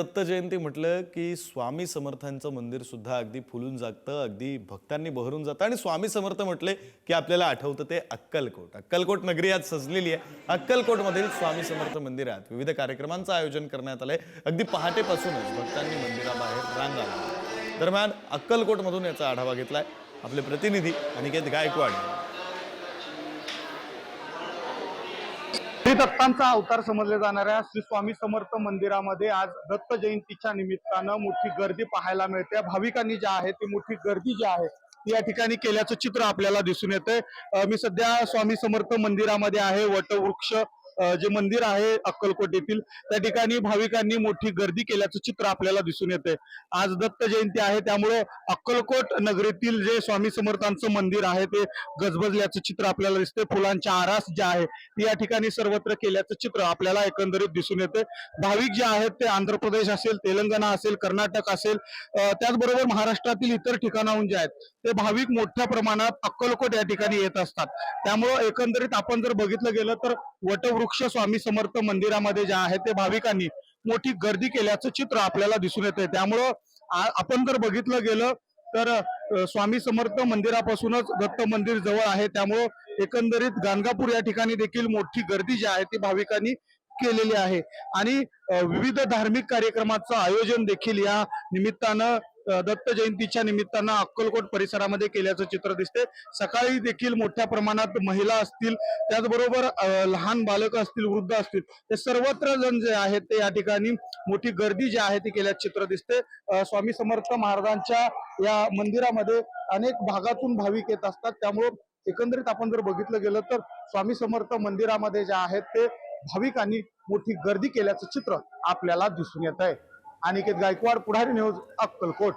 दत्त जयंती म्हटलं की स्वामी समर्थांचं मंदिर सुद्धा अगदी फुलून जागतं अगदी भक्तांनी बहरून जातं. आणि स्वामी समर्थ म्हटले की आपल्याला आठवतं ते अक्कलकोट. अक्कलकोट नगरी आज सजलेली आहे. अक्कलकोटमधील स्वामी समर्थ मंदिरात विविध कार्यक्रमांचं आयोजन करण्यात आलंय. अगदी पहाटेपासूनच भक्तांनी मंदिराबाहेर रांगा लावल्या. दरम्यान अक्कलकोटमधून याचा आढावा घेतलाय आपले प्रतिनिधी अनिकेत गायकवाड. श्री दत्तांचा अवतार समजल्या जाणाऱ्या श्री स्वामी समर्थ मंदिरामध्ये आज दत्त जयंतीच्या निमित्तानं मोठी गर्दी पाहायला मिळते. भाविकांनी जी आहे ती मोठी गर्दी जी आहे ती या ठिकाणी केल्याचं चित्र आपल्याला दिसून येतंय. मी सध्या स्वामी समर्थ मंदिरामध्ये आहे वटवृक्ष जे मंदिर आहे अक्कलकोट येथील त्या ठिकाणी भाविकांनी मोठी गर्दी केल्याचं चित्र आपल्याला दिसून येते आज दत्त जयंती आहे त्यामुळं अक्कलकोट नगरीतील जे स्वामी समर्थांचं मंदिर आहे ते गजबजल्याचं चित्र आपल्याला दिसतंय. फुलांच्या आरास जे आहे ती या ठिकाणी सर्वत्र केल्याचं चित्र आपल्याला एकंदरीत दिसून येते भाविक जे आहेत ते आंध्र प्रदेश असेल तेलंगणा असेल कर्नाटक असेल त्याचबरोबर महाराष्ट्रातील इतर ठिकाणाहून जे आहेत ते भाविक मोठ्या प्रमाणात अक्कलकोट या ठिकाणी येत असतात. त्यामुळं एकंदरीत आपण जर बघितलं गेलं तर वटवृक्ष स्वामी समर्थ मंदिरामध्ये जे आहे ते भाविकांनी मोठी गर्दी केल्याचं चित्र आपल्याला दिसून येते त्यामुळं आ- आपण जर बघितलं गेलं तर स्वामी समर्थ मंदिरापासूनच दत्त मंदिर जवळ आहे. त्यामुळं एकंदरीत गाणगापूर या ठिकाणी देखील मोठी गर्दी जी आहे ती भाविकांनी केलेली आहे. आणि विविध धार्मिक कार्यक्रमाचं आयोजन देखील या निमित्तानं दत्त जयंतीच्या निमित्तानं अक्कलकोट परिसरामध्ये केल्याचं चित्र दिसते सकाळी देखील मोठ्या प्रमाणात महिला असतील त्याचबरोबर लहान बालक असतील वृद्ध असतील ते सर्वत्र जण जे आहेत ते या ठिकाणी मोठी गर्दी जी आहे ती केल्याचं चित्र दिसते स्वामी समर्थ महाराजांच्या या मंदिरामध्ये अनेक भागातून भाविक येत असतात. त्यामुळं एकंदरीत आपण जर बघितलं गेलं तर स्वामी समर्थ मंदिरामध्ये जे आहेत ते भाविकांनी मोठी गर्दी केल्याचं चित्र आपल्याला दिसून येत आहे अनिकेत गायकवाड पुढारी न्यूज अक्कलकोट.